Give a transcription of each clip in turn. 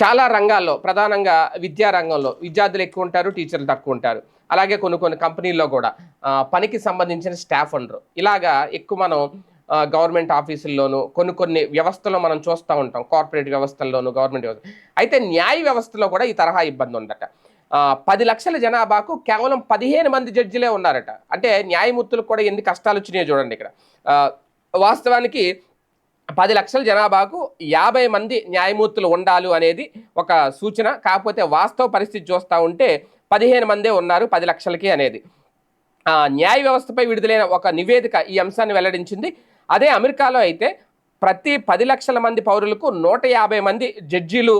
చాలా రంగాల్లో ప్రధానంగా విద్యా రంగంలో విద్యార్థులు ఎక్కువ ఉంటారు టీచర్లు తక్కువ ఉంటారు. అలాగే కొన్ని కొన్ని కంపెనీల్లో కూడా పనికి సంబంధించిన స్టాఫ్ ఉండరు. ఇలాగా ఎక్కువ మనం గవర్నమెంట్ ఆఫీసుల్లోనూ కొన్ని కొన్ని వ్యవస్థలో మనం చూస్తూ ఉంటాం. కార్పొరేట్ వ్యవస్థల్లోనూ గవర్నమెంట్ వ్యవస్థ. అయితే న్యాయ వ్యవస్థలో కూడా ఈ తరహా ఇబ్బంది ఉందట. పది లక్షల జనాభాకు కేవలం పదిహేను మంది జడ్జిలే ఉన్నారట. అంటే న్యాయమూర్తులకు కూడా ఎన్ని కష్టాలు వచ్చినాయో చూడండి ఇక్కడ. వాస్తవానికి పది లక్షల జనాభాకు యాభై మంది న్యాయమూర్తులు ఉండాలి అనేది ఒక సూచన. కాకపోతే వాస్తవ పరిస్థితి చూస్తూ ఉంటే పదిహేను మందే ఉన్నారు పది లక్షలకి అనేది. న్యాయ వ్యవస్థపై విడుదలైన ఒక నివేదిక ఈ అంశాన్ని వెల్లడించింది. అదే అమెరికాలో అయితే ప్రతి పది లక్షల మంది పౌరులకు నూట యాభై మంది జడ్జీలు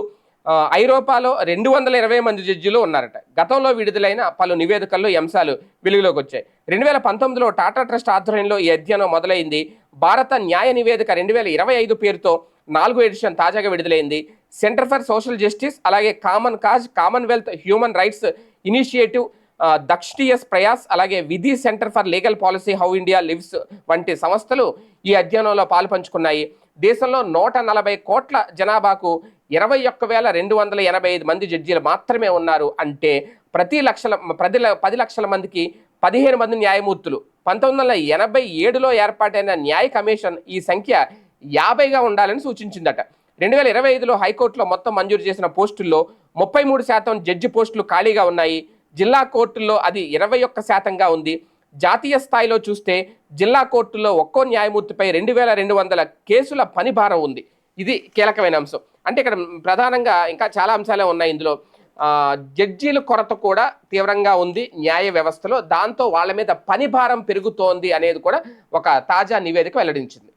ఐరోపాలో రెండు వందల ఇరవై మంది జడ్జీలు ఉన్నారట. గతంలో విడుదలైన పలు నివేదికల్లో ఈ అంశాలు వెలుగులోకి వచ్చాయి. రెండు వేల పంతొమ్మిదిలో టాటా ట్రస్ట్ ఆధ్వర్యంలో ఈ అధ్యయనం మొదలైంది. భారత న్యాయ నివేదిక రెండు వేల ఇరవై ఐదు పేరుతో నాలుగో ఎడిషన్ తాజాగా విడుదలైంది. సెంటర్ ఫర్ సోషల్ జస్టిస్ అలాగే common cause Commonwealth human rights initiative ఆ, దక్షియస్ ప్రయాస్ అలాగే Vidhi centre for legal policy how India lives వంటి సంస్థలు ఈ అధ్యయనంలో పాలుపంచుకున్నాయి. దేశంలో నూట నలభై కోట్ల జనాభాకు ఇరవై ఒక్క వేల రెండు వందల ఎనభై ఐదు మంది జడ్జీలు మాత్రమే ఉన్నారు. అంటే ప్రతి లక్షల ప్రతి పది లక్షల మందికి పదిహేను మంది న్యాయమూర్తులు. పంతొమ్మిది వందల ఎనభై ఏడులో ఏర్పాటైన న్యాయ కమిషన్ ఈ సంఖ్య యాభైగా ఉండాలని సూచించిందట. రెండు వేల ఇరవై ఐదులో హైకోర్టులో మొత్తం మంజూరు చేసిన పోస్టుల్లో ముప్పై మూడు శాతం జడ్జి పోస్టులు ఖాళీగా ఉన్నాయి. జిల్లా కోర్టుల్లో అది ఇరవై ఒక్క శాతంగా ఉంది. జాతీయ స్థాయిలో చూస్తే జిల్లా కోర్టుల్లో ఒక్కో న్యాయమూర్తిపై రెండు వేల రెండు వందల కేసుల పని భారం ఉంది. ఇది కీలకమైన అంశం. అంటే ఇక్కడ ప్రధానంగా ఇంకా చాలా అంశాలే ఉన్నాయి ఇందులో. జడ్జీల కొరత కూడా తీవ్రంగా ఉంది న్యాయ వ్యవస్థలో. దాంతో వాళ్ళ మీద పని భారం పెరుగుతోంది అనేది కూడా ఒక తాజా నివేదిక వెల్లడించింది.